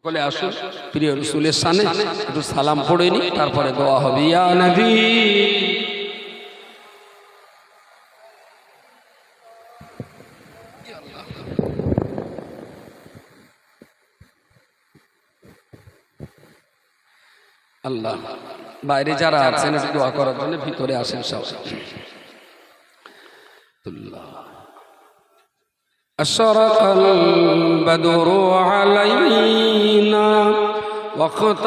সকলে আসুন প্রিয় রসুলের সামনে একটু সালাম পড়ে নি তারপরে দোয়া হবে ইয়া নবী আল্লাহ বাইরে যারা আছেন একটু দোয়া করার জন্য ভিতরে আসেন সব আল্লাহ أشرق البدر علينا واختفت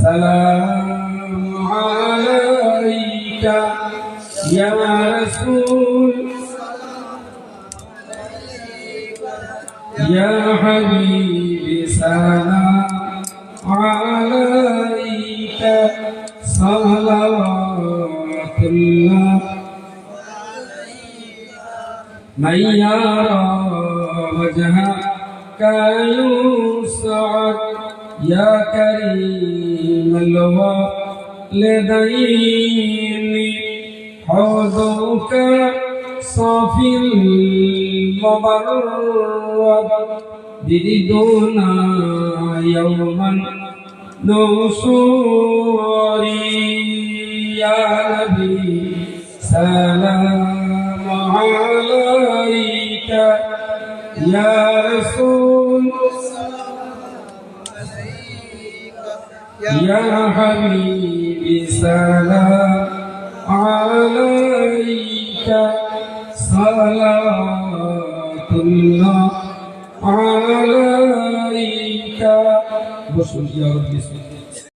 سلام عليك يا رسول يا حبيبي سلام عليك. صلوات الله. من يرى وجهك يسعد يا كريم الوالدين حوضك صافي المبرد بدنا يوما نصور. يا نبي سلام عليك. يا رسول يا حبيبي سلام الله عليك بسم الله بسم الله